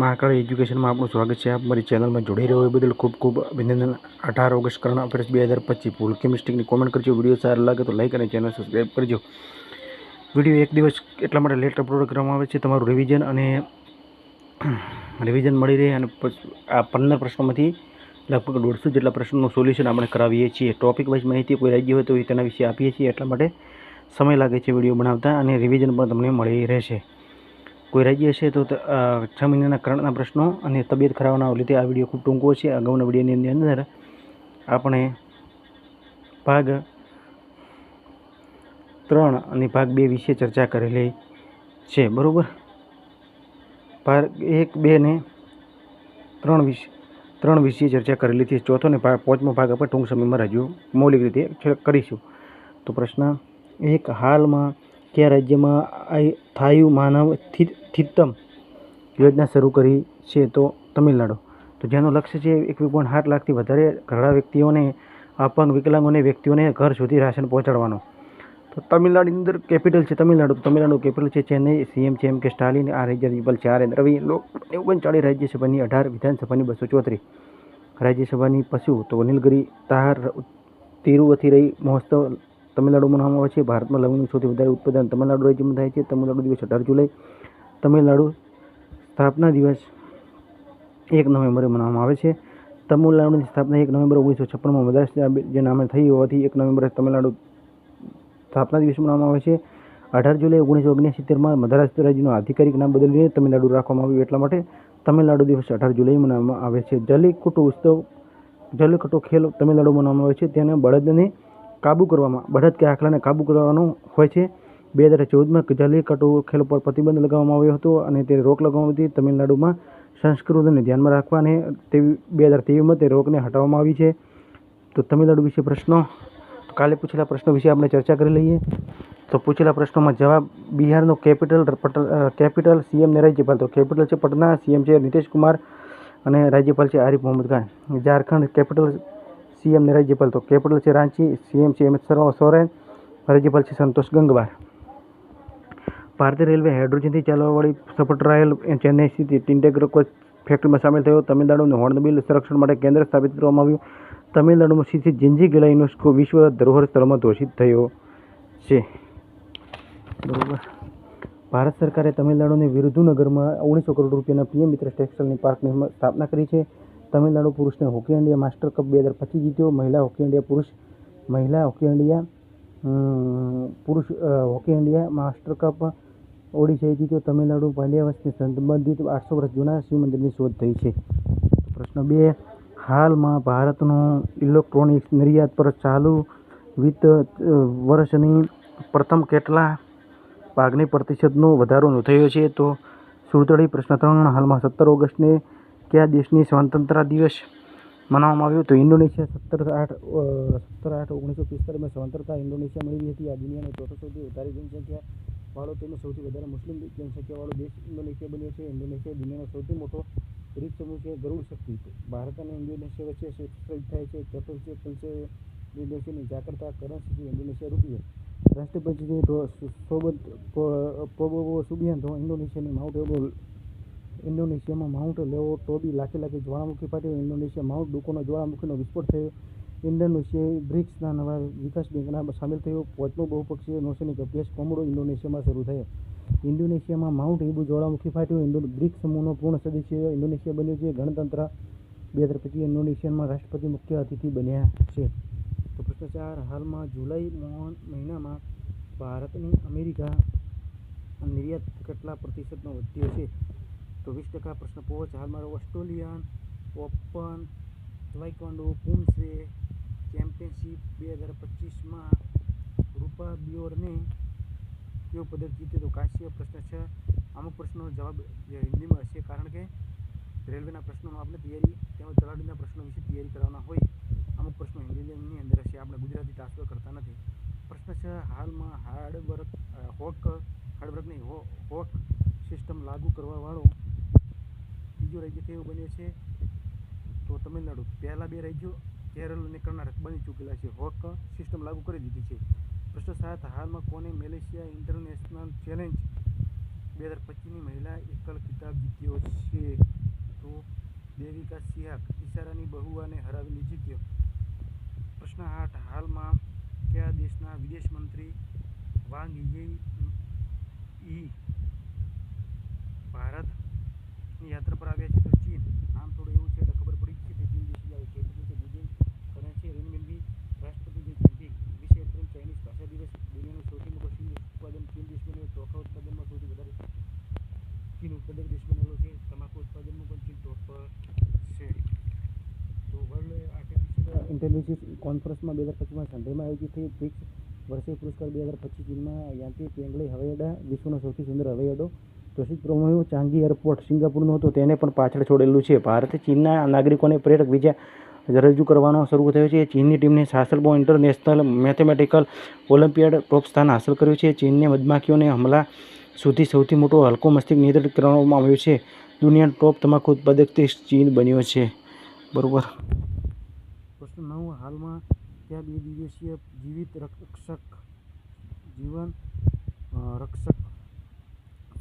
મહાકાળી એજ્યુકેશનમાં આપનું સ્વાગત છે. આપ મારી ચેનલમાં જોડાઈ રહ્યો એ બદલ ખૂબ ખૂબ અભિનંદન. અઢાર ઓગસ્ટ કરંટ અફેર્સ બે હજાર પચીસ ભૂલકી મિસ્ટેકની કોમેન્ટ કરજો. વીડિયો સારો લાગે તો લાઈક અને ચેનલ સબસ્ક્રાઈબ કરજો. વીડિયો એક દિવસ એટલા માટે લેટ અપલોડ કરવામાં આવે છે. તમારું રિવિઝન અને રિવિઝન મળી રહે અને આ પંદર પ્રશ્નોમાંથી લગભગ દોઢસો જેટલા પ્રશ્નોનું સોલ્યુશન આપણે કરાવીએ છીએ. ટોપિક વાઇઝ માહિતી કોઈ રાજ્ય હોય તો એ તેના વિશે આપીએ છીએ. એટલા માટે સમય લાગે છે વીડિયો બનાવતા અને રિવિઝન પણ તમને મળી રહેશે. કોઈ રાજ્ય છે તો છ મહિનાના કરંટના પ્રશ્નો અને તબિયત ખરાબના લીધે આ વીડિયો ખૂબ ટૂંકો છે. અગાઉના વિડીયોની અંદર આપણે ભાગ ત્રણ અને ભાગ બે વિશે ચર્ચા કરેલી છે. બરાબર? ભાગ એક, બે ને ત્રણ વિશે ત્રણ વિશે ચર્ચા કરેલી છે ચોથો ને ભાગ પાંચમો ભાગ આપણે ટૂંક સમયમાં રજૂ મૌલિક રીતે કરીશું. તો પ્રશ્ન એક, હાલમાં કયા રાજ્યમાં થાયુ માનવ થિત્તમ યોજના શરૂ કરી છે તો તમિલનાડુ. તો જેનું લક્ષ્ય છે એક પોઈન્ટ આઠ લાખથી વધારે ઘરડા વ્યક્તિઓને અપંગ વિકલાંગોને વ્યક્તિઓને ઘર સુધી રાશન પહોંચાડવાનો. તો તમિલનાડુની અંદર કેપિટલ છે તમિલનાડુ. તમિલનાડુ કેપિટલ છે ચેન્નઈ. સીએમ છે એમ કે સ્ટાલિન. આ રાજ્ય વિપલ ચાર રવિ. ઓગણચાળીસ રાજ્યસભાની અઢાર, વિધાનસભાની બસો ચોત્રીસ. રાજ્યસભાની પશુ તો નીલગિરી તાર તિરુવથી રહી મહોત્સવ તમિલનાડુમાં મનાવવામાં આવે છે, ભારતમાં લવિંગનું સૌથી વધારે ઉત્પાદન તમિલનાડુ રાજ્યમાં થાય છે, તમિલનાડુ દિવસ અઢાર જુલાઈ, તમિલનાડુ સ્થાપના દિવસ એક નવેમ્બરે મનાવવામાં આવે છે. તમિલનાડુની સ્થાપના એક નવેમ્બર ઓગણીસો છપ્પનમાં મદ્રાસ જે નામે થઈ હોવાથી એક નવેમ્બરે તમિલનાડુ સ્થાપના દિવસ મનાવવામાં આવે છે. અઢાર જુલાઈ ઓગણીસો ઓગણસિત્તેરમાં મદ્રાસ રાજ્યનું આધિકારિક નામ બદલીને તમિલનાડુ રાખવામાં આવ્યું, એટલા માટે તમિલનાડુ દિવસ અઢાર જુલાઈ મનાવવામાં આવે છે. જલ્લીકટ્ટુ ઉત્સવ જલ્લીકટ્ટુ ખેલ તમિલનાડુ મનાવવામાં આવે છે. તેને બળદને કાબૂ કરવામાં બળદ કે આખલાને કાબૂ કરવાનો હોય છે. બે હજાર ચૌદમાં જલ્લીકટ્ટુ ખેલ ઉપર પ્રતિબંધ લગાવવામાં આવ્યો હતો અને તે રોક લગાવવામાં હતી. તમિલનાડુમાં સંસ્કૃતિને ધ્યાનમાં રાખવા અને તેવી, બે હજાર ત્રેવીસમાં તે રોકને હટાવવામાં આવી છે. તો તમિલનાડુ વિશે પ્રશ્નો કાલે પૂછેલા પ્રશ્નો વિશે આપણે ચર્ચા કરી લઈએ. તો પૂછેલા પ્રશ્નોમાં જવાબ, બિહારનો કેપિટલ પટલ કેપિટલ સીએમ ને રાજ્યપાલ. તો કેપિટલ છે પટના, સીએમ છે નીતિશ કુમાર અને રાજ્યપાલ છે આરિફ મોહમ્મદ ખાન. ઝારખંડ કેપિટલ સીએમ ને રાજ્યપાલ તો કેપિટલ છે રાંચી, સીએમ છે સર- સોરેન, રાજ્યપાલ છે સંતોષ ગંગવાર. ભારતીય રેલવે હાઇડ્રોજનથી ચાલવાવાળી સફળ ટ્રાયલ ચેન્નઈ સ્થિત ટિન્ટેગ્રો કોચ ફેક્ટરીમાં સામેલ થયો. તમિલનાડુનું હોર્નબિલ સંરક્ષણ માટે કેન્દ્ર સ્થાપિત કરવામાં આવ્યું. તમિલનાડુમાં સ્થિત જિંજીગેલા યુનેસ્કો વિશ્વ ધરોહર સ્થળમાં ઘોષિત થયો છે. બરોબર. ભારત સરકારે તમિલનાડુની વિરુધુનગરમાં ઓગણીસો કરોડ રૂપિયાના પીએમ મિત્ર ટેક્સટાઇલની પાર્કની સ્થાપના કરી છે. તમિલનાડુ પુરુષને હોકી ઇન્ડિયા માસ્ટર કપ બે હજાર પચીસ જીત્યો. મહિલા હોકી ઇન્ડિયા પુરુષ, મહિલા હોકી ઇન્ડિયા પુરુષ હોકી ઇન્ડિયા માસ્ટર કપ ઓડિશાએ જીત્યો. તમિલનાડુ પાંડ્યાવસને સંબંધિત આઠસો વર્ષ જૂના શિવ મંદિરની શોધ થઈ છે. પ્રશ્ન બે, હાલમાં ભારતનું ઇલેક્ટ્રોનિક્સ નિર્યાત પર ચાલુ વિત્ત વર્ષની પ્રથમ કેટલા ભાગની પ્રતિશતનો વધારો નોંધાયો છે? તો સુરતળી પ્રશ્ન ત્રણ, હાલમાં સત્તર ઓગસ્ટને કયા દેશની સ્વતંત્રતા દિવસ મનાવવામાં આવ્યો તો ઇન્ડોનેશિયા સત્તર આઠ સત્તર આઠ, ઓગણીસો પિસ્તાલીસમાં સ્વતંત્રતા ઇન્ડોનેશિયા મેળવી હતી. આ દુનિયાનો ચોથો સૌથી વધારે જનસંખ્યા વાળો તેમજ સૌથી વધારે મુસ્લિમ જનસંખ્યાવાળો દેશ ઇન્ડોનેશિયા બન્યો છે. ઇન્ડોનેશિયા દુનિયાનો સૌથી મોટો દ્વીપ સમૂહ છે ગરુડ શક્તિ. ભારત અને ઇન્ડોનેશિયા વચ્ચે શિક્ષણ થાય છે. ચોથો પંચે ઇન્ડોનેશિયાની જાકર્તા કરન્સી ઇન્ડોનેશિયા રૂપિયો. રાષ્ટ્રપતિ સોબત પોબોવો સુબિયાન્તો ઇન્ડોનેશિયાની માઉન્ટ એબો ઇન્ડોનેશિયામાં Mount Lewotobi Laki Laki જ્વાળામુખી ફાટ્યો ઇન્ડોનેશિયા માઉન્ટ ડુકોનો જ્વાળામુખીનો વિસ્ફોટ થયો. ઇન્ડોનેશિયાએ બ્રિક્સના નવા વિકાસ બેંકના સામેલ થયો. પાંચમો બહુપક્ષીય નૌસૈનિક અભ્યાસ કોમડો ઇન્ડોનેશિયામાં શરૂ થયો. ઇન્ડોનેશિયામાં માઉન્ટ એબુ જ્વાળામુખી ફાટ્યો. ઇન્ડો, બ્રિક્સ સમૂહનો પૂર્ણ સદસ્ય ઇન્ડોનેશિયા બન્યો છે. ગણતંત્ર બે હજાર પચીસ ઇન્ડોનેશિયામાં રાષ્ટ્રપતિ મુખ્ય અતિથિ બન્યા છે. તો ભ્રષ્ટાચાર હાલમાં જુલાઈ મોહન મહિનામાં ભારતની અમેરિકા નિર્યાત કેટલા પ્રતિશતનો વધ્યો છે? તો વીસ ટકા પ્રશ્ન પહોંચ મારો Australian, open taekwondo poomsae, championship બે હજાર પચીસમાં રૂપા બ્યોરને કયો પદક જીત્યો તો કાશ્ય પ્રશ્ન છે. અમુક પ્રશ્નોનો જવાબ હિન્દીમાં હશે કારણ કે રેલવેના પ્રશ્નોમાં આપણે તૈયારી તેમજ તલાટીના પ્રશ્નો વિશે તૈયારી કરવાના હોય. અમુક પ્રશ્નો હિન્દીની અંદર હશે, આપણે ગુજરાતી ટ્રાન્સફર કરતા નથી. પ્રશ્ન છે, હાલમાં હાર્ડવર્ક હોક હાર્ડવર્કની વર્ક નહીં હોક સિસ્ટમ લાગુ કરવાવાળો ત્રીજો રાજ્ય કયું બન્યો છે? તો તમિલનાડુ. પહેલા બે રાજ્યો, કેરળ અને કર્ણાટક, બની ચૂકેલા છે. હોક સિસ્ટમ લાગુ કરી દીધી છે. પ્રશ્ન હાલમાં કોને મલેશિયા ઇન્ટરનેશનલ ચેલેન્જ બે હજાર પચીસની મહિલા એકલ ખિતાબ જીત્યો છે. તો દેવિકા સિહાગ ઈશારાની બહુઆને હરાવીને જીત્યો. પ્રશ્ન આઠ, હાલમાં કયા દેશના વિદેશ મંત્રી વાંગ ઈ ઈ ભારતની યાત્રા પર આવ્યા છે તો ચીન. આમ થોડું એવું છે એટલે ખબર પડી છે કે ચીન દેશી આવે છે એટલે છે બીજિંગ કરે છે રેનમિનબી રાષ્ટ્રપતિ જે જિનપિંગ વીસ એપ્રિલ ચાઇનીઝ ભાષા દિવસ દુનિયાનું સૌથી મોટો ચીન ઉત્પાદન, ચીન દેશ બન્યો ચોખા ઉત્પાદનમાં સૌથી વધારે ચીન ઉત્પાદક દેશ બનેલો છે. તમાકુ ઉત્પાદનમાં પણ ચીન ટોપ છે. તો વર્લ્ડ આર્ટિફિશિયલ ઇન્ટેલિજન્સ કોન્ફરન્સમાં બે હજાર પચીસમાં સંડેમાં આયોજિત થઈ. બ્રિક્સ વર્ષે પુરસ્કાર બે હજાર પચીસ ચીનમાં યાંતિ પેંગલે હવાઈ અડ્ડા વિશ્વનો સૌથી સુંદર હવાઈ અડ્ડો પ્રસિદ્ધ ચાંગી એરપોર્ટ સિંગાપુરનો હતો, તેને પણ પાછળ છોડેલું છે. ભારતે ચીનના નાગરિકોને પ્રેરક વિઝા રજૂ કરવાનો શરૂ થયો છે. ચીનની ટીમને સાસલબો ઇન્ટરનેશનલ મેથેમેટિકલ ઓલિમ્પિયાડ ટોપ સ્થાન હાંસલ કર્યું છે. ચીનને મધમાખીઓને હમલા સુધી સૌથી મોટો હલકો મસ્તિષ્ક નિયંત્રિત કરવામાં આવ્યો છે. દુનિયાનો ટોપ તમાકુ ઉત્પાદક દેશ ચીન બન્યો છે. બરોબર. પ્રશ્ન નવ, હાલમાં ત્યાં બે દિવસીય જીવિત રક્ષક જીવન રક્ષક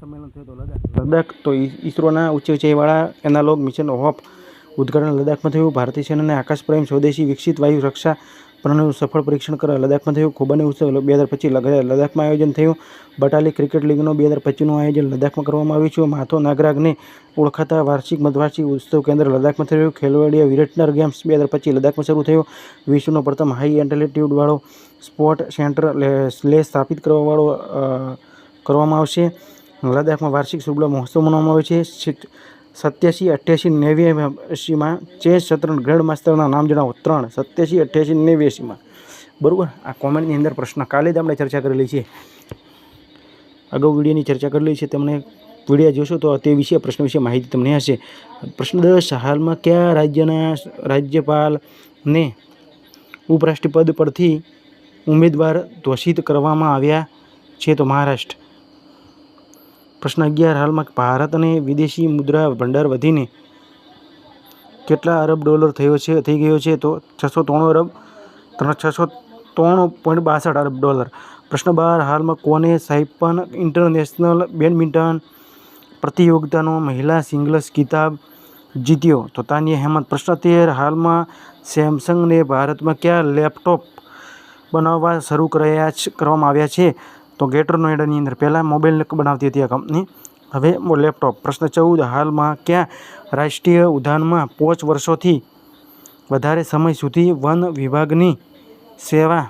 સંમેલન થયો હતો, લદ્દાખ. તો ઇસરોના ઉચ્ચ ઊંચાઈવાળા એનાલોગ મિશન હોપ ઉદ્ઘાટન લદ્દાખમાં થયું. ભારતીય સેનાને આકાશ પ્રેમ, સ્વદેશી વિકસિત વાયુ રક્ષા પ્રણાલીનું સફળ પરીક્ષણ કરવા લદ્દાખમાં થયું ખોબાની ઉત્સવ. બે હજાર પચીસ લદ્દાખમાં આયોજન થયું. બટાલી ક્રિકેટ લીગનો બે હજાર પચીસનું આયોજન લદ્દાખમાં કરવામાં આવ્યું છે. માથો નાગરાગને ઓળખાતા વાર્ષિક મધવાર્ષિક ઉત્સવ કેન્દ્ર લદ્દાખમાં થયું. ખેલવાડીએ વિરટનર ગેમ્સ બે હજાર પચીસ લદ્દાખમાં શરૂ થયો. વિશ્વનો પ્રથમ હાઈ એન્ટેલિટ્યુડવાળો સ્પોર્ટ સેન્ટર લે- સ્લેશ સ્થાપિત કરવાવાળો કરવામાં આવશે. લદ્દાખમાં વાર્ષિક શુભલા મહોત્સવ મનાવવામાં આવે છે. સિત- સત્યાસી, અઠ્યાસી નેવ્યાસીમાં ચેસ શતરંજ ગ્રેન્ડ માસ્ટરના નામ જણાવો. ત્રણ, સત્યાસી, અઠ્યાસી નેવ્યાસીમાં બરાબર? આ કોમેન્ટની અંદર પ્રશ્ન કાલે જ આપણે ચર્ચા કરેલી છે. અગાઉ વિડીયોની ચર્ચા કરેલી છે. તમને વીડિયો જોશો તો તે વિશે, પ્રશ્ન વિશે માહિતી તમને હશે. પ્રશ્ન દસ, હાલમાં કયા રાજ્યના રાજ્યપાલને ઉપરાષ્ટ્રપદ પરથી ઉમેદવાર ઘોષિત કરવામાં આવ્યા છે? તો મહારાષ્ટ્ર. પ્રશ્ન અગિયાર. હાલમાં ભારત અને વિદેશી મુદ્રા ભંડાર વધીને કેટલા અરબ ડોલર થયો છે, થઈ ગયો છે, તો છસો ત્રણ અરબ, ત્રણ છસો ત્રણ પોઈન્ટ બાસઠ અરબ ડોલર. પ્રશ્ન બાર. હાલમાં કોને સાઇપન ઇન્ટરનેશનલ બેડમિન્ટન પ્રતિયોગિતાનો મહિલા સિંગલ્સ ખિતાબ જીત્યો? તો તાનિયા હેમંત પ્રશ્ન તેર. હાલમાં સેમસંગને ભારતમાં કયા લેપટોપ બનાવવા શરૂ કર્યા કરવામાં આવ્યા છે? તો ગેટર નોઈડાની અંદર પહેલાં મોબાઈલ બનાવતી હતી આ કંપની હવે લેપટોપ પ્રશ્ન ચૌદ, હાલમાં ક્યાં રાષ્ટ્રીય ઉદ્યાનમાં પાંચ વર્ષોથી વધારે સમય સુધી વન વિભાગની સેવા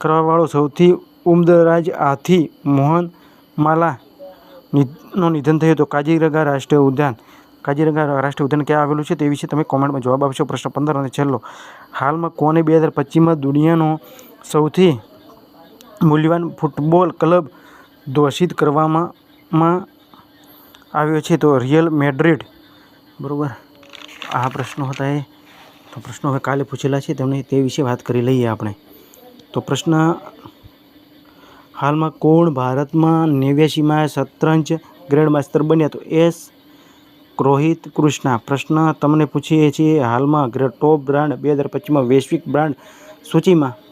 કરવાવાળો સૌથી ઉમદરાજ હાથી મોહન માલા નું નિધન થયું તો કાજીરંગા રાષ્ટ્રીય ઉદ્યાન. કાજીરંગા રાષ્ટ્રીય ઉદ્યાન ક્યાં આવેલું છે તે વિશે તમે કોમેન્ટમાં જવાબ આપશો પ્રશ્ન પંદર અને છેલ્લો. હાલમાં કોને બે હજાર પચીસમાં દુનિયાનો સૌથી મૂલ્યવાન ફૂટબોલ ક્લબ ઘોષિત કરવામાં આવ્યો છે, તો રિયલ મેડ્રિડ, બરાબર? આ પ્રશ્નો હતા એ. તો પ્રશ્નો હવે કાલે પૂછેલા છે, તેમણે તે વિશે વાત કરી લઈએ આપણે. તો પ્રશ્ન હાલમાં કોણ ભારતમાં નેવ્યાસીમાં શતરંજ ગ્રેન્ડ માસ્ટર બન્યા? તો એસ. રોહિત કૃષ્ણા. પ્રશ્ન તમને પૂછીએ છીએ, હાલમાં ટોપ બ્રાન્ડ બે હજાર પચીસમાં વૈશ્વિક બ્રાન્ડ સૂચિમાં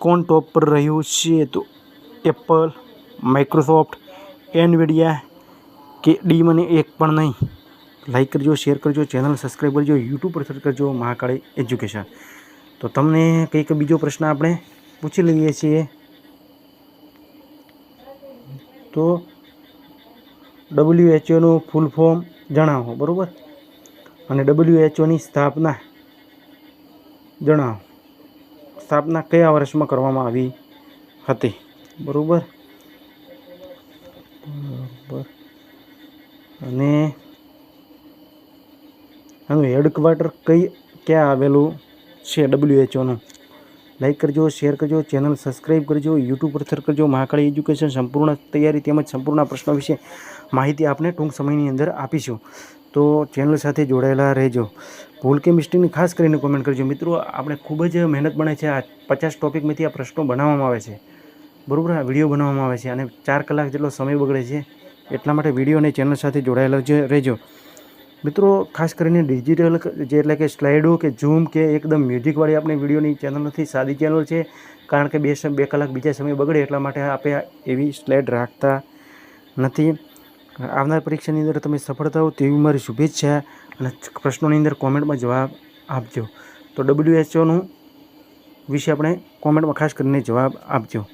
કોણ ટોપ પર રહ્યું છે તો એપલ માઇક્રોસોફ્ટ એનવીડિયા કે ડી મને એક પણ નહીં. લાઈક કરજો શેર કરજો ચેનલ સબસ્ક્રાઈબ કરજો યુટ્યુબ પર સર્ચ કરજો, મહાકાળી એજ્યુકેશન તો તમને કંઈક બીજો પ્રશ્ન આપણે પૂછી લઈએ છીએ. તો ડબલ્યુ એચઓનું ફૂલ ફોર્મ જણાવો, બરાબર? અને ડબલ્યુ એચઓની સ્થાપના જણાવો. સ્થાપના કયા વર્ષમાં કરવામાં આવી હતી? બરાબર? બરાબર. અને આનું હેડક્વાર્ટર કઈ, ક્યાં આવેલું છે ડબલ્યુ એચઓનું લાઈક કરજો શેર કરજો ચેનલ સબસ્ક્રાઈબ કરજો યુટ્યુબ પર સર કરજો, મહાકાળી એજ્યુકેશન સંપૂર્ણ તૈયારી તેમજ સંપૂર્ણ પ્રશ્નો વિશે માહિતી આપને ટૂંક સમયની અંદર આપીશું. તો ચેનલ સાથે જોડાયેલા રહેજો. ભૂલ કે ખાસ કરીને કોમેન્ટ કરજો. મિત્રો, આપણે ખૂબ જ મહેનત બને છે. આ પચાસ ટોપિકમાંથી આ પ્રશ્નો બનાવવામાં આવે છે. બરાબર? આ વીડિયો બનાવવામાં આવે છે. અને ચાર કલાક જેટલો સમય બગડે છે, એટલા માટે વીડિયો અને ચેનલ સાથે જોડાયેલા જ રહેજો. મિત્રો, ખાસ કરીને ડિજિટલ જે એટલે કે સ્લાઇડો કે ઝૂમ કે એકદમ મ્યુઝિકવાળી આપણે વિડીયોની ચેનલ નથી, સાદી ચેનલ છે. કારણ કે બે બે કલાક બીજા સમય બગડે એટલા માટે આપણે એવી સ્લાઇડ રાખતા નથી. આવનાર પરીક્ષાની અંદર તમે સફળ થાઓ તેવી મારી શુભેચ્છા અને પ્રશ્નોની અંદર કોમેન્ટમાં જવાબ આપજો. તો ડબલ્યુએચઓનું વિશે આપણે કોમેન્ટમાં ખાસ કરીને જવાબ આપજો.